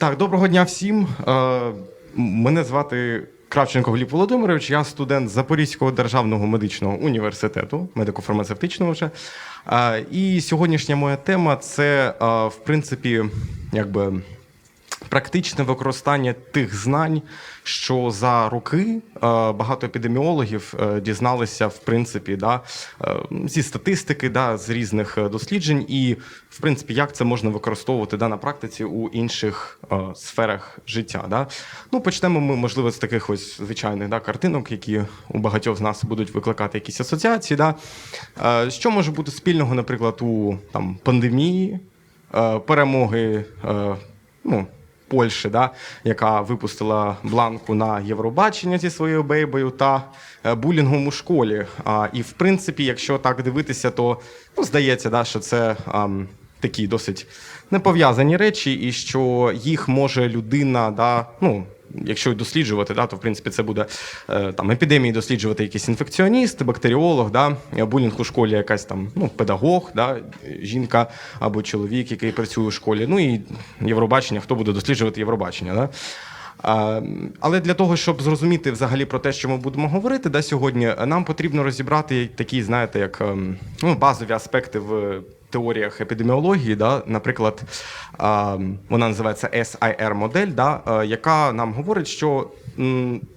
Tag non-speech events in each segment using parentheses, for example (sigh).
Так, доброго дня всім. Е, Мене звати Кравченко Гліб Володимирович. Я студент Запорізького державного медичного університету, медико-фармацевтичного вже. Е, І сьогоднішня моя тема це, е, в принципі, якби. Практичне використання тих знань, що за роки е, багато епідеміологів е, дізналися, в принципі, да, е, зі статистики, да, з різних досліджень, і в принципі, як це можна використовувати да, на практиці у інших сферах життя. Да. Ну, почнемо ми, можливо, з таких ось звичайних да, картинок, які у багатьох з нас будуть викликати якісь асоціації. Да. Що може бути спільного, наприклад, у там, пандемії, перемоги. Ну, Польщі, да, яка випустила бланку на Євробачення зі своєю бейбою та е, булінгом у школі. А, і в принципі, якщо так дивитися, то ну, здається, да, що це а, такі досить непов'язані речі, і що їх може людина, да, ну. Якщо досліджувати, да, то в принципі це буде е, там епідемії досліджувати якийсь інфекціоніст, бактеріолог, да, булінг у школі якась там ну, педагог, да, жінка або чоловік, який працює у школі. Ну і Євробачення, хто буде досліджувати Євробачення. Да? Але для того, щоб зрозуміти взагалі про те, що ми будемо говорити да, сьогодні, нам потрібно розібрати такі, знаєте, як ем, ну, базові аспекти в теоріях епідеміології. Да? Наприклад, вона називається SIR-модель, да? е, яка нам говорить, що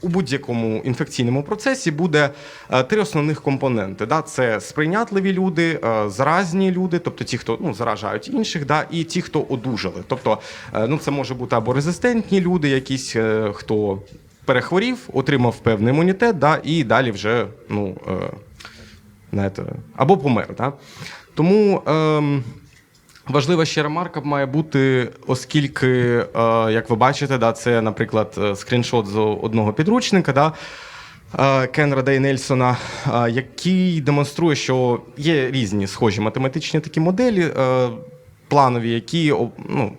у будь-якому інфекційному процесі буде е, три основних компоненти. Да? Це сприйнятливі люди, е, заразні люди, тобто ті, хто ну, заражають інших, да? і ті, хто одужали. Тобто, е, ну, це може бути або резистентні люди, якісь хто перехворів, отримав певний імунітет, да? і далі вже ну, знаєте, або помер. Да? Тому. Ем, Важлива ще ремарка має бути, оскільки, е, як ви бачите, да, це, наприклад, е, скріншот з одного підручника, да, Кенра Дей Нельсона, е, який демонструє, що є різні схожі математичні такі моделі, е, планові, які ну,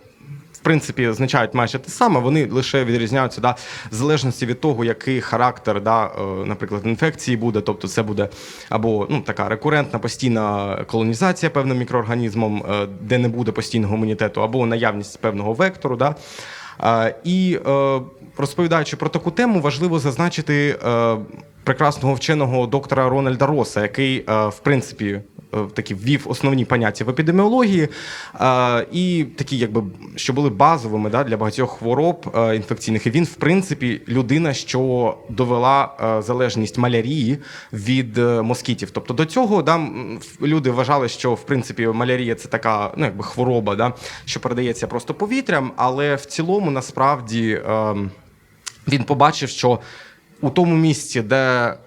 принципі означають майже те саме, вони лише відрізняються да, в залежності від того, який характер, да, е, наприклад, інфекції буде. Тобто, це буде або ну, така рекурентна постійна колонізація певним мікроорганізмом, е, де не буде постійного імунітету, або наявність певного вектору. Да. Е, І розповідаючи про таку тему, важливо зазначити прекрасного вченого доктора Рональда Роса, який, в принципі, такі ввів основні поняття в епідеміології, е, і такі, якби що були базовими да, для багатьох хвороб е, інфекційних. І він, в принципі, людина, що довела е, залежність малярії від е, москітів. Тобто до цього да, люди вважали, що в принципі малярія це така ну, якби хвороба, да, що передається просто повітрям, але в цілому насправді. ем, він побачив, що у тому місці, де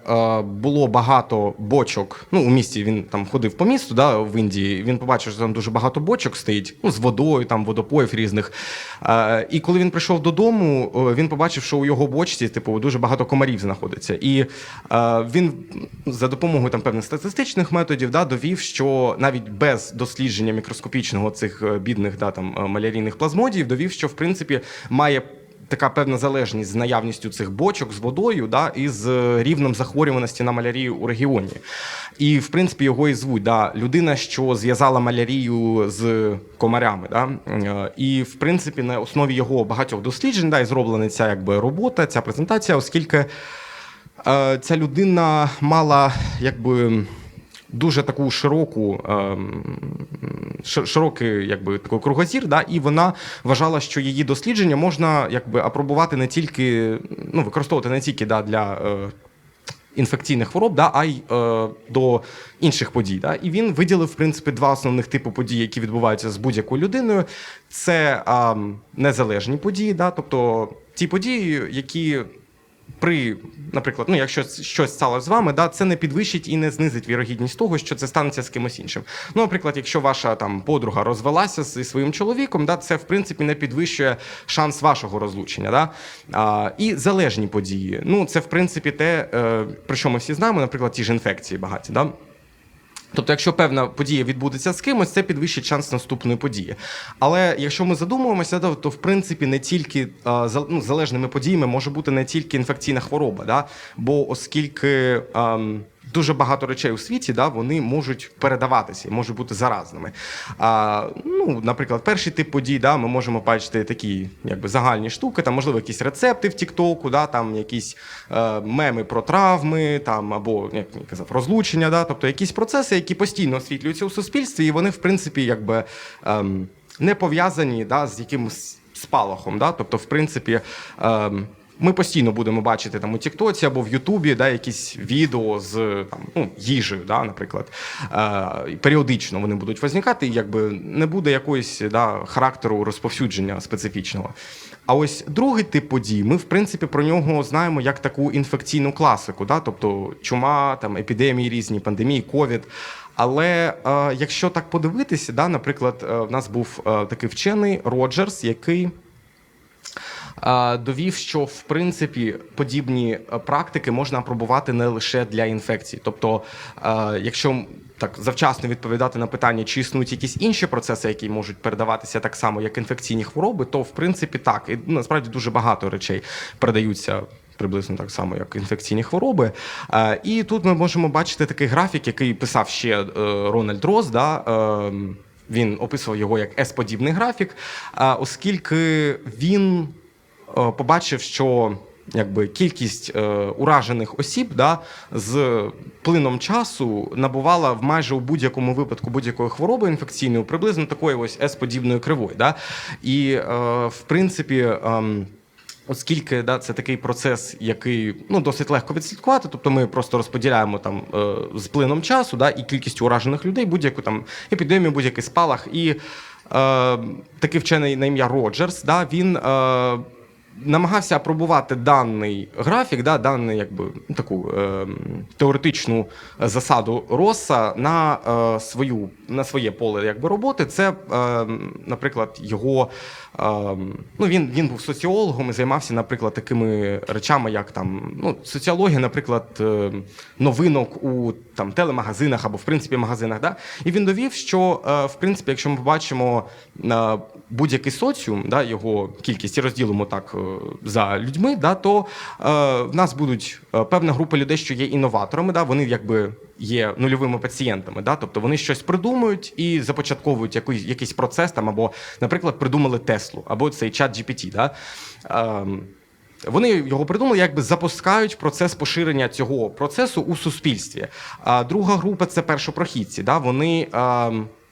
е, було багато бочок, ну у місті він там ходив по місту, да, в Індії. Він побачив, що там дуже багато бочок стоїть, ну з водою, там водопоїв різних. Е, і коли він прийшов додому, е, він побачив, що у його бочці, типу, дуже багато комарів знаходиться. І е, він за допомогою там певних статистичних методів да, довів, що навіть без дослідження мікроскопічного цих е, бідних да, там, е, малярійних плазмодіїв, довів, що в принципі має така певна залежність з наявністю цих бочок з водою, да, і з е, рівнем захворюваності на малярію у регіоні. І, в принципі, його і звуть да, людина, що зв'язала малярію з комарями. Да. Е, І, в принципі, на основі його багатьох досліджень да, і зроблена ця якби, робота, ця презентація, оскільки е, ця людина мала якби. Дуже таку широку, ем, ши- широкий якби, такий кругозір, да, і вона вважала, що її дослідження можна якби, апробувати не тільки, ну, використовувати не тільки да, для е, інфекційних хвороб, да, а й е, до інших подій. Да. І він виділив, в принципі, два основних типи подій, які відбуваються з будь-якою людиною. Це ем, незалежні події, да, тобто ті події, які при, наприклад, ну якщо щось сталося з вами, да, це не підвищить і не знизить вірогідність того, що це станеться з кимось іншим. Ну, наприклад, якщо ваша там подруга розвелася зі своїм чоловіком, да, це в принципі не підвищує шанс вашого розлучення. Да? А, і залежні події. Ну, це в принципі те, е, про що ми всі знаємо, наприклад, ті ж інфекції багаті. Да? Тобто, якщо певна подія відбудеться з кимось, це підвищить шанс наступної події. Але якщо ми задумуємося, то, в принципі не тільки ну, залежними подіями може бути не тільки інфекційна хвороба, да? бо оскільки. ам, дуже багато речей у світі, да, вони можуть передаватися і можуть бути заразними. А, ну, наприклад, перший тип подій, да, ми можемо бачити такі якби, загальні штуки, там, можливо, якісь рецепти в Тіктоку, да, там якісь е, меми про травми, там, або як я казав, розлучення, да, тобто якісь процеси, які постійно освітлюються у суспільстві, і вони, в принципі, якби. Ем, не пов'язані да, з якимось спалахом. Да? Тобто, в принципі, ем, ми постійно будемо бачити там у Тіктоці або в Ютубі да, якісь відео з там, ну, їжею, да, наприклад. Е, періодично вони будуть возникати, і якби не буде якоїсь да, характеру розповсюдження специфічного. А ось другий тип подій, ми в принципі про нього знаємо як таку інфекційну класику, да? тобто чума, там, епідемії різні, пандемії, ковід. Але е, якщо так подивитися, да, наприклад, е, в нас був е, такий вчений Роджерс, який довів, що в принципі подібні е, практики можна апробувати не лише для інфекцій. Тобто, е, якщо так завчасно відповідати на питання, чи існують якісь інші процеси, які можуть передаватися так само, як інфекційні хвороби, то в принципі так. І ну, насправді дуже багато речей передаються приблизно так само, як інфекційні хвороби. Е, І тут ми можемо бачити такий графік, який писав ще Рональд Рос. Да? Він описував його як S-подібний графік, оскільки він побачив, що якби кількість е, уражених осіб да, з плином часу набувала в майже у будь-якому випадку будь-якої хвороби інфекційної приблизно такої ось S-подібної кривої. Да? І е, в принципі. ем, Оскільки да, це такий процес, який ну досить легко відслідкувати, тобто ми просто розподіляємо там е, з плином часу, да, і кількістю уражених людей, будь-яку там епідемію, будь-який спалах. І е, такий вчений на ім'я Роджерс, да, він е, намагався апробувати даний графік, да, дану якби таку е, теоретичну засаду Росса на е, свою на своє поле якби роботи. Це, е, наприклад, його ну він, він був соціологом і займався, наприклад, такими речами, як там ну, соціологія, наприклад, е, новинок у там телемагазинах або в принципі магазинах. Да? І він довів, що е, в принципі, якщо ми побачимо е, будь-який соціум, да, його кількість і розділимо так за людьми, да, то в нас будуть певна група людей, що є інноваторами, да, вони якби є нульовими пацієнтами, да, тобто вони щось придумують і започатковують якийсь, якийсь процес там, або, наприклад, придумали Теслу, або цей чат GPT. Да. Ем, вони його придумали, якби запускають процес поширення цього процесу у суспільстві. А друга група це першопрохідці. Да? Вони е,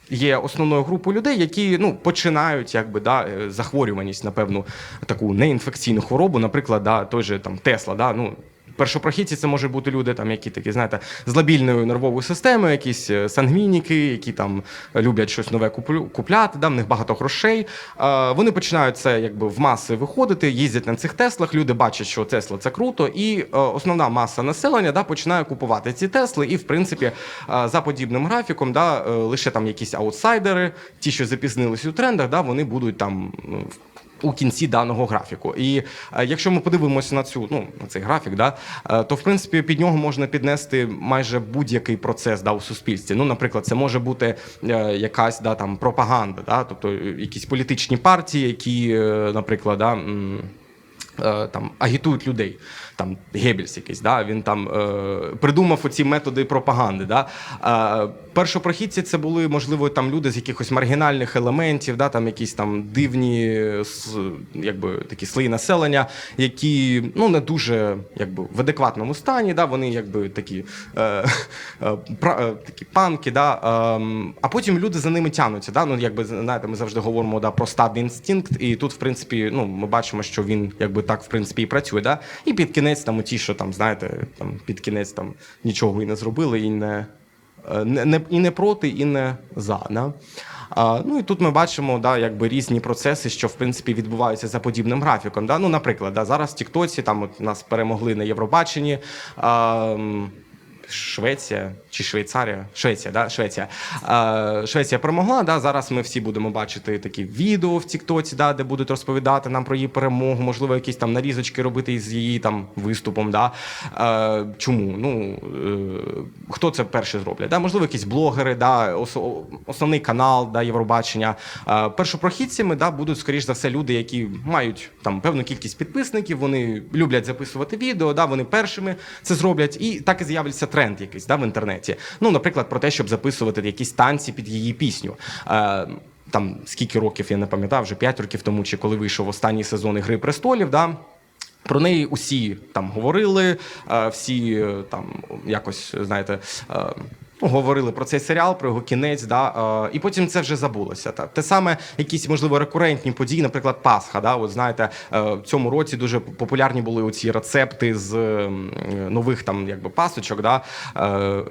є основною групою людей, які ну, починають якби, да, е, захворюваність на певну таку неінфекційну хворобу, наприклад, да, той же там Тесла. Да? Ну, Першопрохідці це можуть бути люди, там, які такі, знаєте, з лабільною нервовою системою, якісь е, сангвініки, які там люблять щось нове купляти, да, в них багато грошей. Е, Вони починають це якби в маси виходити, їздять на цих Теслах. Люди бачать, що Тесла це круто, і е, основна маса населення да, починає купувати ці Тесли. І, в принципі, е, за подібним графіком, да, е, лише там якісь аутсайдери, ті, що запізнились у трендах, да, вони будуть там. У кінці даного графіку. І е, якщо ми подивимося на цю ну на цей графік, да, е, то в принципі під нього можна піднести майже будь-який процес да, у суспільстві. Ну, наприклад, це може бути е, якась да, там пропаганда, да, тобто якісь політичні партії, які, наприклад, да, там агітують людей. Там Геббельс якийсь, да, він там е, придумав оці методи пропаганди. Да. Е, першопрохідці це були, можливо, там люди з якихось маргінальних елементів, да, там якісь там дивні якби, такі слої населення, які ну, не дуже якби, в адекватному стані, да, вони якби такі, е, е, пра, е, такі панки, да, е, а потім люди за ними тягнуться. Да, ну, якби, знаєте, ми завжди говоримо да, про стадний інстинкт, і тут, в принципі, ну, ми бачимо, що він якби так, в принципі, і працює. Да? І під кінець там ті, що там, знаєте, там під кінець там нічого і не зробили, і не, е, не, не, і не проти, і не за. Да? А, ну і тут ми бачимо да, якби різні процеси, що в принципі відбуваються за подібним графіком. Да? Ну, наприклад, да, зараз в Тіктоці там от нас перемогли на Євробаченні. А, Швеція чи Швейцарія? Швеція, да? Швеція. Е, Швеція перемогла. Да? Зараз ми всі будемо бачити такі відео в Тіктоці, да, де будуть розповідати нам про її перемогу, можливо, якісь там нарізочки робити із її там виступом. Да? Е, чому? Ну, е, хто це перший зроблять? Да? Можливо, якісь блогери, да? ос- основний канал да, Євробачення. Е, першопрохідцями да, будуть, скоріш за все, люди, які мають там певну кількість підписників, вони люблять записувати відео, да? вони першими це зроблять, і так і з'являться тренд якийсь да, в інтернеті. Ну, наприклад, про те, щоб записувати якісь танці під її пісню. Е, там скільки років я не пам'ятаю, вже 5 років тому, чи коли вийшов останній сезон Гри престолів. Да? Про неї усі там говорили, е, всі е, там якось знаєте. Е, говорили про цей серіал, про його кінець, да, е, і потім це вже забулося. Та Те саме, якісь, можливо, рекурентні події, наприклад, Пасха. Да, от знаєте, е, в цьому році дуже популярні були оці рецепти з ем, нових там якби пасочок. Да, е,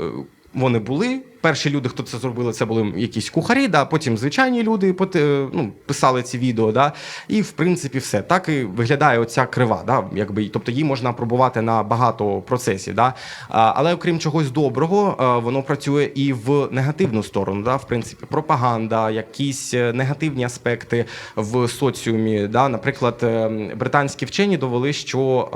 вони були. Перші люди, хто це зробили, це були якісь кухарі, да, потім звичайні люди е, ну, писали ці відео. Да, і в принципі все. Так і виглядає оця крива. Да, якби, тобто її можна пробувати на багато процесів. Да. Але окрім чогось доброго, е, воно працює і в негативну сторону. Да, в принципі, пропаганда, якісь е, негативні аспекти в соціумі. Да. Наприклад, е, британські вчені довели, що.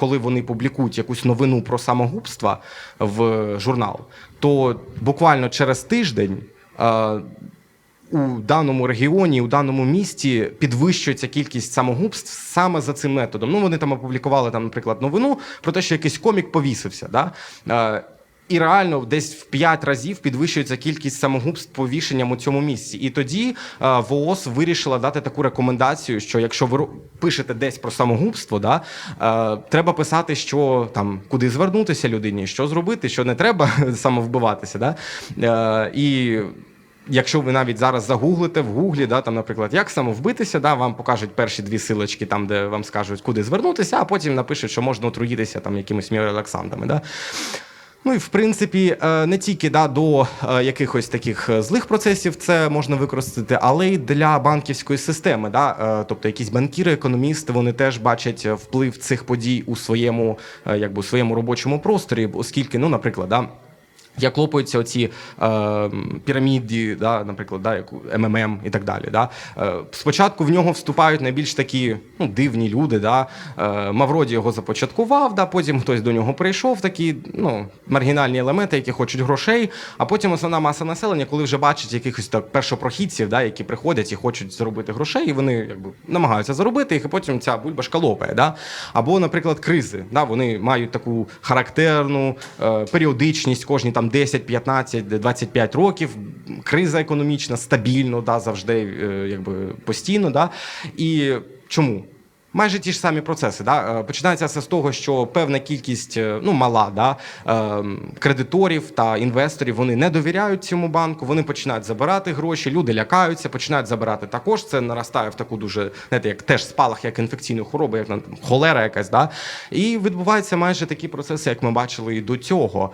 Е, коли вони публікують якусь новину про самогубства в журнал, то буквально через тиждень. е, У даному регіоні, у даному місті підвищується кількість самогубств саме за цим методом. Ну, вони там опублікували там, наприклад, новину про те, що якийсь комік повісився. Да? І реально десь в 5 разів підвищується кількість самогубств повішенням у цьому місці. І тоді е, ВООЗ вирішила дати таку рекомендацію, що якщо ви пишете десь про самогубство, да, е, треба писати, що там куди звернутися людині, що зробити, що не треба (laughs) самовбиватися. Да? Е, і Якщо ви навіть зараз загуглите в гуглі, да, там, наприклад, як самовбитися, да, вам покажуть перші дві силочки, там, де вам скажуть, куди звернутися, а потім напишуть, що можна отруїтися там якимись міорелаксантами. Да. Ну і в принципі, е, не тільки да, до е, якихось таких е, злих процесів це можна використати, але й для банківської системи. Да? Тобто якісь банкіри, економісти, вони теж бачать вплив цих подій у своєму, якби, у своєму робочому просторі, оскільки, ну, наприклад, да, як лопаються оці е, піраміди, да, наприклад, да, як МММ і так далі. Да. Е, спочатку в нього вступають найбільш такі ну, дивні люди. Да. Е, Мавроді його започаткував, да, потім хтось до нього прийшов, такі ну, маргінальні елементи, які хочуть грошей. А потім основна маса населення, коли вже бачить якихось так першопрохідців, да, які приходять і хочуть заробити грошей, і вони якби намагаються заробити їх, і потім ця бульбашка лопає. Да. Або, наприклад, кризи. Да, вони мають таку характерну е, періодичність кожні там 10, 15, 25 років. Криза економічна, стабільно, да, завжди е, якби постійно. Да. І чому? Майже ті ж самі процеси. Да? Е, Починається все з того, що певна кількість, е, ну мала, да, кредиторів та інвесторів вони не довіряють цьому банку, вони починають забирати гроші, люди лякаються, починають забирати також. Це наростає в таку дуже, знаєте, як теж спалах, як інфекційної хвороби, як там, холера якась. Да? І відбуваються майже такі процеси, як ми бачили і до цього.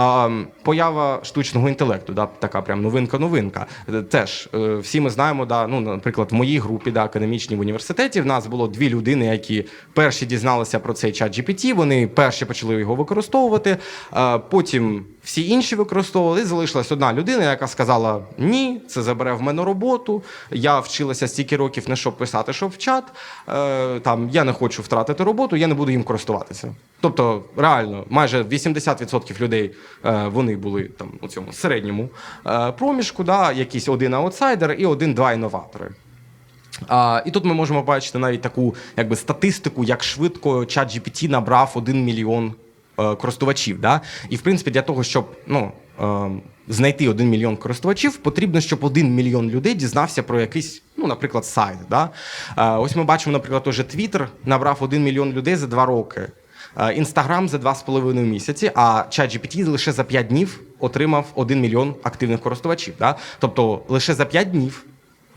А, поява штучного інтелекту, да, така прям новинка-новинка. Теж е, всі ми знаємо, да, ну, наприклад, в моїй групі да, академічній в університеті в нас було дві людини, які перші дізналися про цей чат GPT, вони перші почали його використовувати, е, потім всі інші використовували, і залишилась одна людина, яка сказала: ні, це забере в мене роботу. Я вчилася стільки років не щоб писати, щоб в чат. Е, там я не хочу втратити роботу, я не буду їм користуватися. Тобто, реально, майже 80% людей е, вони були там у цьому середньому е, проміжку, да, якийсь один аутсайдер і один-два інноватори. А, і тут ми можемо бачити навіть таку якби, статистику, як швидко ChatGPT набрав 1 мільйон користувачів. Да? І в принципі, для того, щоб ну, е, знайти 1 мільйон користувачів, потрібно, щоб 1 мільйон людей дізнався про якийсь, ну, наприклад, сайт. Да? Е, ось ми бачимо, наприклад, уже Twitter набрав 1 мільйон людей за 2 роки. Е, Інстаграм за 2,5 місяці, а ChatGPT лише за 5 днів отримав 1 мільйон активних користувачів. Да? Тобто лише за 5 днів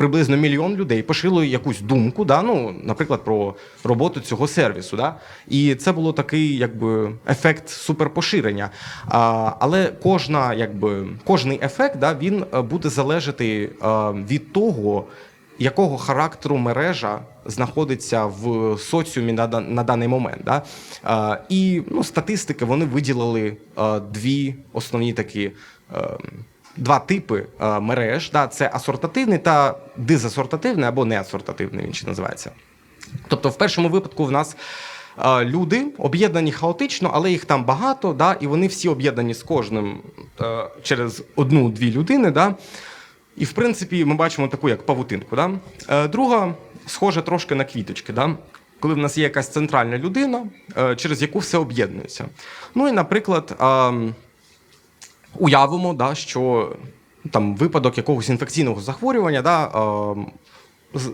приблизно мільйон людей пошили якусь думку, да, ну, наприклад, про роботу цього сервісу. Да? І це було такий якби, ефект суперпоширення. А, але кожна, якби, кожний ефект да, він е, буде залежати е, від того, якого характеру мережа знаходиться в соціумі на, на даний момент. Да? Е, і ну, статистики вони виділили е, дві основні такі. е, Два типи е, мереж: да, це асортативний та дизасортативний або неасортативний, він ще називається. Тобто, в першому випадку в нас е, люди об'єднані хаотично, але їх там багато, да, і вони всі об'єднані з кожним е, через одну-дві людини. Да. І в принципі ми бачимо таку як павутинку. Да. Друга схожа трошки на квіточки. Да. коли в нас є якась центральна людина, через яку все об'єднується. Ну і, наприклад, уявимо, да, що там випадок якогось інфекційного захворювання да, з-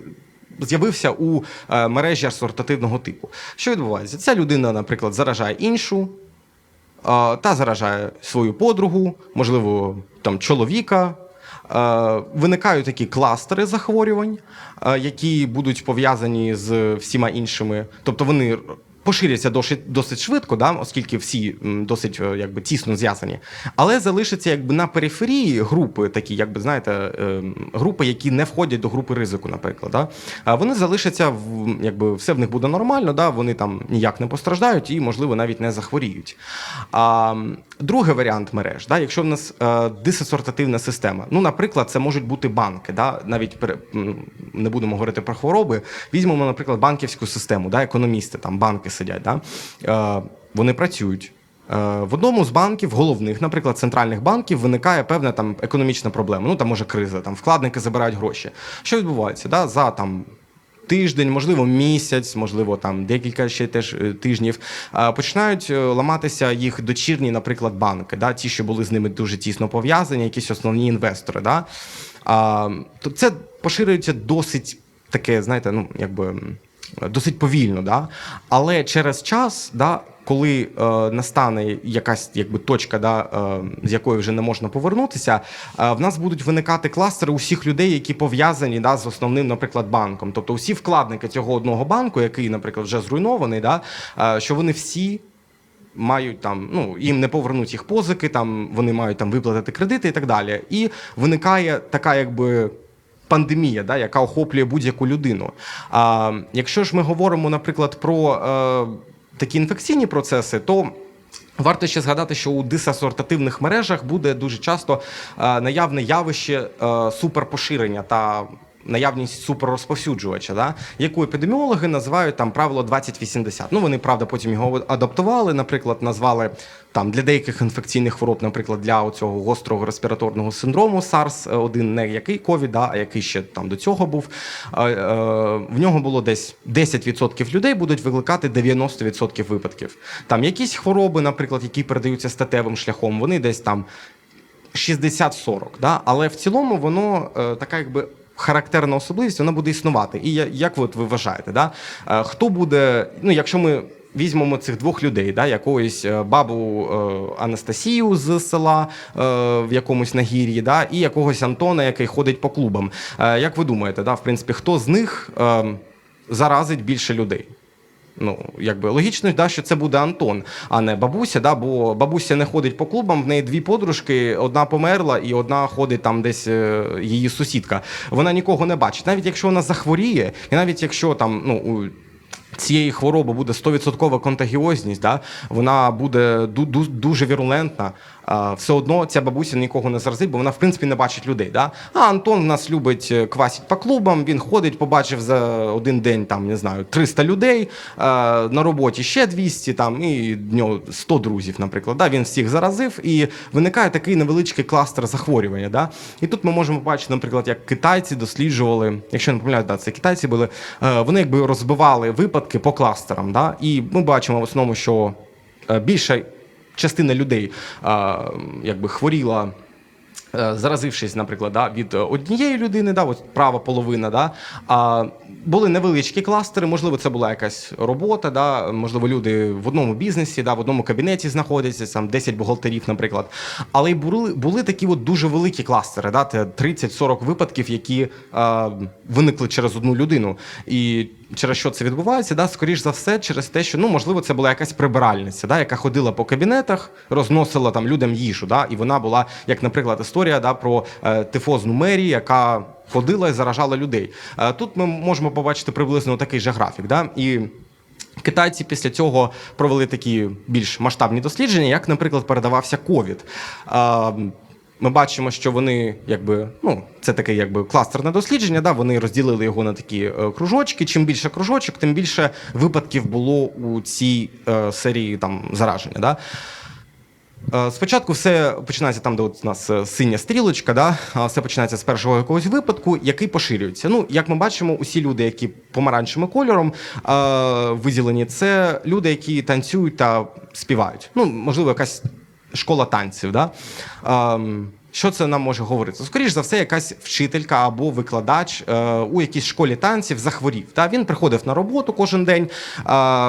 з'явився у е, мережі асортативного типу. Що відбувається? Ця людина, наприклад, заражає іншу, е, та заражає свою подругу, можливо, там чоловіка. Е, Виникають такі кластери захворювань, е, які будуть пов'язані з всіма іншими. Тобто вони поширяться досить, досить швидко, да, оскільки всі досить е, якби, тісно зв'язані. Але залишаться якби на периферії групи, такі, якби знаєте, е, групи, які не входять до групи ризику, наприклад. Да. А Вони залишаться в якби все в них буде нормально, да, вони там ніяк не постраждають і, можливо, навіть не захворіють. А, другий варіант мереж, да, якщо в нас е, дисасортативна система, ну, наприклад, це можуть бути банки, да, навіть м, не будемо говорити про хвороби. Візьмемо, наприклад, банківську систему, да, економісти, там банки сидять, да, е, вони працюють. Е, В одному з банків, головних, наприклад, центральних банків, виникає певна там економічна проблема. Ну там може криза, там вкладники забирають гроші. Що відбувається? Да? За там тиждень, можливо, місяць, можливо, там декілька ще теж е, тижнів, починають е, ламатися їх дочірні, наприклад, банки, да? ті, що були з ними дуже тісно пов'язані, якісь основні інвестори. Да? А, то це поширюється досить таке, знаєте, ну якби досить повільно, да? але через час, да, коли е, настане якась якби точка, да, е, з якої вже не можна повернутися, е, в нас будуть виникати кластери усіх людей, які пов'язані да, з основним, наприклад, банком. Тобто усі вкладники цього одного банку, який, наприклад, вже зруйнований, да, е, що вони всі мають там, ну їм не повернуть їх позики, там вони мають там виплатити кредити і так далі. І виникає така, якби. Пандемія, да, яка охоплює будь-яку людину. А якщо ж ми говоримо, наприклад, про е, такі інфекційні процеси, то варто ще згадати, що у дисасортативних мережах буде дуже часто е, наявне явище е, суперпоширення та наявність суперрозповсюджувача, да, яку епідеміологи називають там правило 2080. Ну вони правда потім його адаптували, наприклад, назвали там для деяких інфекційних хвороб, наприклад, для цього гострого респіраторного синдрому SARS-1, не який ковід, да, а який ще там до цього був. е, В нього було десь 10% людей будуть викликати 90% випадків. Там якісь хвороби, наприклад, які передаються статевим шляхом, вони десь там 60-40, да? але в цілому воно е, така якби. Характерна особливість, вона буде існувати. І як от ви вважаєте, да? Е, хто буде, ну якщо ми візьмемо цих двох людей, да, якоїсь е, бабу е, Анастасію з села е, в якомусь нагір'ї, да, і якогось Антона, який ходить по клубам. Е, як ви думаєте, да, в принципі, хто з них е, заразить більше людей? Ну, якби логічно, да, що це буде Антон, а не бабуся. Да, бо бабуся не ходить по клубам, в неї дві подружки, одна померла, і одна ходить там десь е, її сусідка. Вона нікого не бачить. Навіть якщо вона захворіє, і навіть якщо там ну. Цієї хвороби буде 100% контагіозність, да? вона буде ду- ду- дуже вірулентна. Все одно ця бабуся нікого не заразить, бо вона в принципі не бачить людей. Да? А Антон в нас любить е, квасить по клубам. Він ходить, побачив за один день там не знаю 300 людей. На роботі ще 200, там і в нього 100 друзів, наприклад. Да? Він всіх заразив, і виникає такий невеличкий кластер захворювання. Да? І тут ми можемо побачити, наприклад, як китайці досліджували, якщо не помиляюсь, да, це китайці були. е, Вони якби розбивали випадки по кластерам. Да? І ми бачимо в основному, що е, більша частина людей а, якби хворіла. е, Заразившись, наприклад, да, від е, однієї людини, да, от права половина, да, а були невеличкі кластери, можливо, це була якась робота, да, можливо, люди в одному бізнесі, да, в одному кабінеті знаходяться, там 10 бухгалтерів, наприклад. Але й були, були такі от дуже великі кластери, да, це 30-40 випадків, які а, виникли через одну людину. І через що це відбувається? Да? Скоріш за все, через те, що ну можливо це була якась прибиральниця, да? яка ходила по кабінетах, розносила там людям їжу. Да? І вона була, як, наприклад, історія да, про е, тифозну Мері, яка ходила і заражала людей. Е, тут ми можемо побачити приблизно такий же графік. Да? І Китайці після цього провели такі більш масштабні дослідження, як, наприклад, передавався ковід. Ми бачимо, що вони якби ну це таке, якби кластерне дослідження. Да, вони розділили його на такі е, кружочки. Чим більше кружочок, тим більше випадків було у цій е, серії там зараження. Да. Е, Спочатку все починається там, де от у нас е, синя стрілочка, да? все починається з першого якогось випадку, який поширюється. Ну, як ми бачимо, усі люди, які помаранчевим кольором е, виділені, це люди, які танцюють та співають. Ну, можливо, якась школа танців. Да? Ем, що це нам може говорити? Скоріше за все, якась вчителька або викладач е, у якійсь школі танців захворів. Та він приходив на роботу кожен день, е,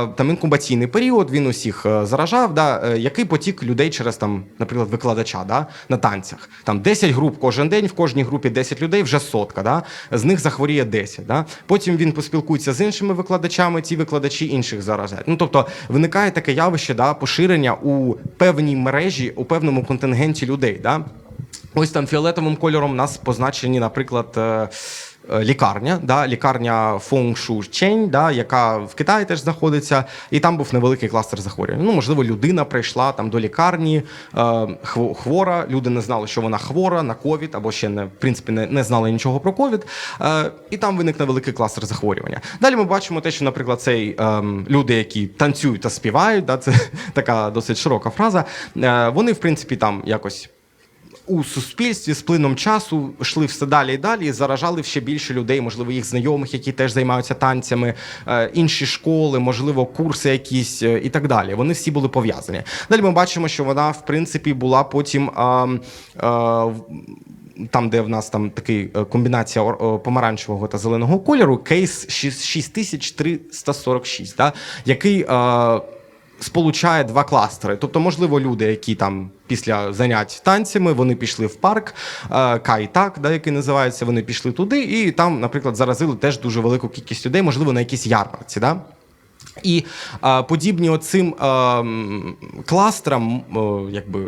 там інкубаційний період, він усіх е, заражав. Да, який потік людей через там, наприклад, викладача да, на танцях? Там 10 груп кожен день, в кожній групі 10 людей, вже сотка. Да, з них захворіє 10. Да. Потім він поспілкується з іншими викладачами, ці викладачі інших заражають. Ну тобто виникає таке явище да, поширення у певній мережі, у певному контингенті людей. Да. Ось там фіолетовим кольором нас позначені, наприклад. е, е, Лікарня, да, лікарня Фong Shu Чень, да, яка в Китаї теж знаходиться, і там був невеликий кластер захворювань. Ну, можливо, людина прийшла там до лікарні е, хвора. Люди не знали, що вона хвора на ковід, або ще не в принципі не, не знали нічого про ковід. І там виник невеликий кластер захворювання. Далі ми бачимо те, що, наприклад, цей ем, люди, які танцюють та співають, да, це (laughs) така досить широка фраза. Вони, в принципі, там якось у суспільстві з плином часу йшли все далі і далі, і заражали ще більше людей, можливо, їх знайомих, які теж займаються танцями, е, інші школи, можливо, курси якісь е, і так далі. Вони всі були пов'язані. Далі ми бачимо, що вона, в принципі, була потім. А, а, там, де в нас там такий е, комбінація е, помаранчевого та зеленого кольору, кейс 6346, да, який е, сполучає два кластери. Тобто, можливо, люди, які там після занять танцями, вони пішли в парк, е, Кай-Так, да, який називається, вони пішли туди, і там, наприклад, заразили теж дуже велику кількість людей, можливо, на якійсь ярмарці. Да? І е, подібні оцим е, кластерам, е, якби.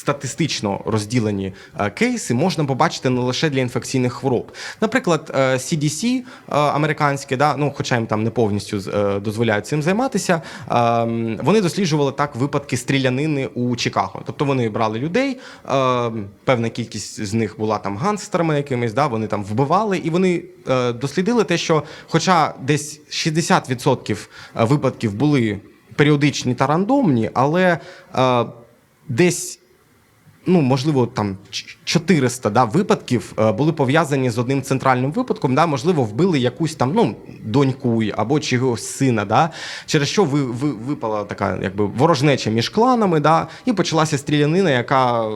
Статистично розділені е, кейси можна побачити не лише для інфекційних хвороб. Наприклад, е, CDC е, американське, да, ну, хоча їм там не повністю е, дозволяють цим займатися, е, вони досліджували так випадки стрілянини у Чикаго. Тобто вони брали людей, е, певна кількість з них була там гангстерами якимись, да, вони там вбивали, і вони е, дослідили те, що, хоча десь 60% випадків були періодичні та рандомні, але е, десь ну, можливо, там ч- 400 да, випадків е, були пов'язані з одним центральним випадком. Да, можливо, вбили якусь там ну, доньку або чогось сина, да, через що ви, ви, випала така якби ворожнеча між кланами, да, і почалася стрілянина, яка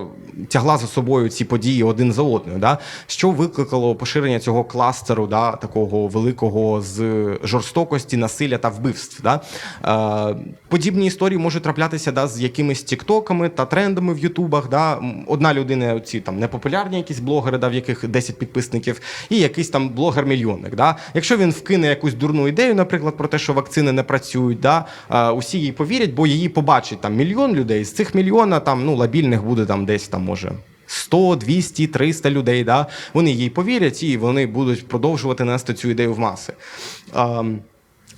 тягла за собою ці події один за одною. Да, що викликало поширення цього кластеру, да, такого великого з жорстокості, насилля та вбивств. Да. Е, подібні історії можуть траплятися да, з якимись тіктоками та трендами в Ютубах. Да. Одна людина, ці там непопулярні якісь блогери, да, в яких 10 підписників, і якийсь там блогер-мільйонник. Да. Якщо він вкине якусь дурну ідею, наприклад, про те, що вакцини не працюють, да, усі їй повірять, бо її побачить там мільйон людей. З цих мільйона там ну, лабільних буде там десь там може. 100, 200, 300 людей, да? вони їй повірять і вони будуть продовжувати нести цю ідею в маси.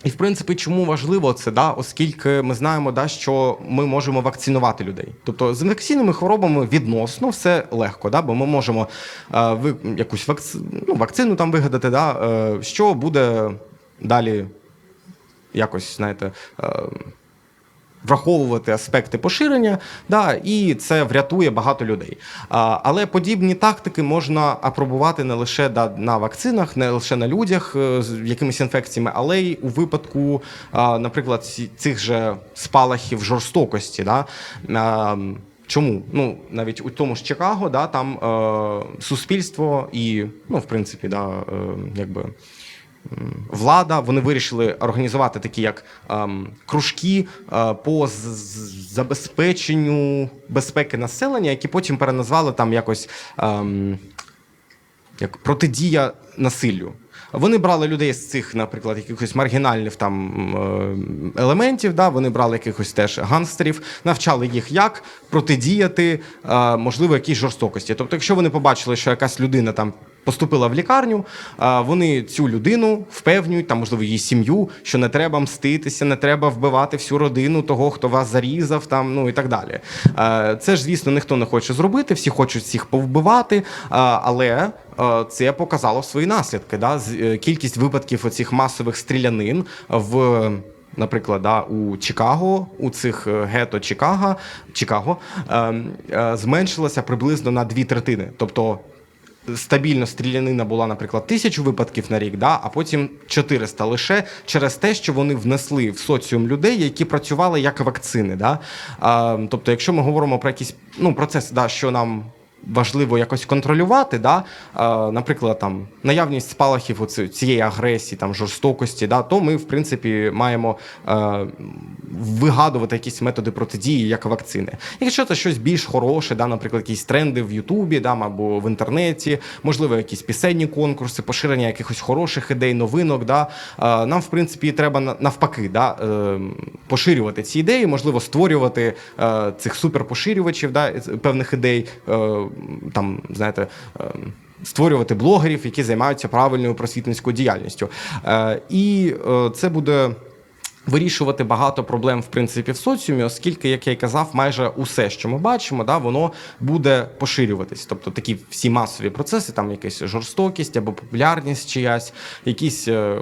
І в принципі, чому важливо це, да? оскільки ми знаємо, да, що ми можемо вакцинувати людей. Тобто з інфекційними хворобами відносно все легко, да? бо ми можемо е, ви, якусь вакци... ну, вакцину там вигадати, да? е, що буде далі якось, знаєте. Е, враховувати аспекти поширення, да, і це врятує багато людей. А, але подібні тактики можна апробувати не лише да, на вакцинах, не лише на людях е, з якимись інфекціями, але й у випадку, а, наприклад, цих же спалахів жорстокості. Да, а, Чому? Ну, навіть у тому ж Чикаго, да, там е, суспільство і, ну, в принципі, да, е, якби влада, вони вирішили організувати такі як ем, кружки е, по забезпеченню безпеки населення, які потім переназвали там якось ем, як протидія насиллю. Вони брали людей з цих, наприклад, якихось маргінальних там е, елементів. Да? Вони брали якихось теж гангстерів, навчали їх, як протидіяти, е, можливо, якійсь жорстокості. Тобто, якщо вони побачили, що якась людина там поступила в лікарню, вони цю людину впевнюють, там, можливо, її сім'ю, що не треба мститися, не треба вбивати всю родину того, хто вас зарізав, там, ну і так далі. Це ж, звісно, ніхто не хоче зробити, всі хочуть всіх повбивати, але. Це показало свої наслідки. Да? Е, Кількість випадків оцих масових стрілянин в наприклад, да, у Чикаго, у цих е, гетто Чикаго, Чикаго ем, е, зменшилася приблизно на дві третини. Тобто стабільно стрілянина була, наприклад, тисячу випадків на рік, да, а потім 400 лише через те, що вони внесли в соціум людей, які працювали як вакцини. Да. А, тобто, якщо ми говоримо про якісь ну, процес, да, що нам. Важливо якось контролювати, да? наприклад, там наявність спалахів цієї агресії, там жорстокості, да? то ми, в принципі, маємо е, вигадувати якісь методи протидії, як вакцини. Якщо це щось більш хороше, да, наприклад, якісь тренди в Ютубі да, або в інтернеті, можливо, якісь пісенні конкурси, поширення якихось хороших ідей, новинок. Да, е, нам, в принципі, треба навпаки да, е, поширювати ці ідеї, можливо, створювати е, цих суперпоширювачів да, з- певних ідей, е, там, знаєте. е, Створювати блогерів, які займаються правильною просвітницькою діяльністю. Е, і е, це буде вирішувати багато проблем в принципі в соціумі, оскільки, як я й казав, майже усе, що ми бачимо, да, воно буде поширюватись. Тобто такі всі масові процеси, там якась жорстокість або популярність чиясь, якісь е,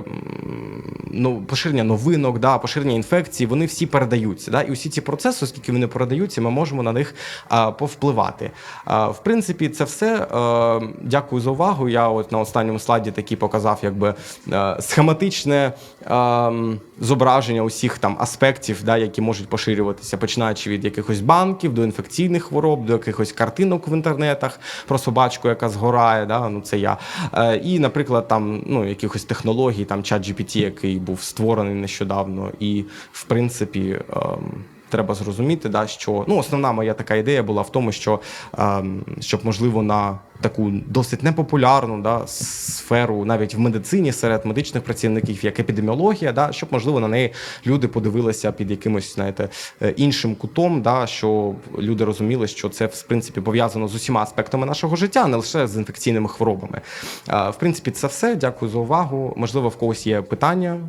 ну, поширення новинок, да, поширення інфекцій, вони всі передаються. Да, і усі ці процеси, оскільки вони передаються, ми можемо на них а, повпливати. А, в принципі, це все. Е, дякую за увагу. Я от на останньому слайді такі показав, якби е, схематичне е, зображення усіх там аспектів, да, які можуть поширюватися, починаючи від якихось банків до інфекційних хвороб, до якихось картинок в інтернетах про собачку, яка згорає. Да, ну це я. Е, і, наприклад, там ну якихось технологій, там чат GPT, який був створений нещодавно, і в принципі. ем, Треба зрозуміти, да, що ну основна моя така ідея була в тому, що ем, щоб можливо на таку досить непопулярну да, сферу, навіть в медицині серед медичних працівників, як епідеміологія, да, щоб можливо на неї люди подивилися під якимось знаєте е, іншим кутом, да, щоб люди розуміли, що це в принципі пов'язано з усіма аспектами нашого життя, не лише з інфекційними хворобами. Е, В принципі, це все. Дякую за увагу. Можливо, в когось є питання.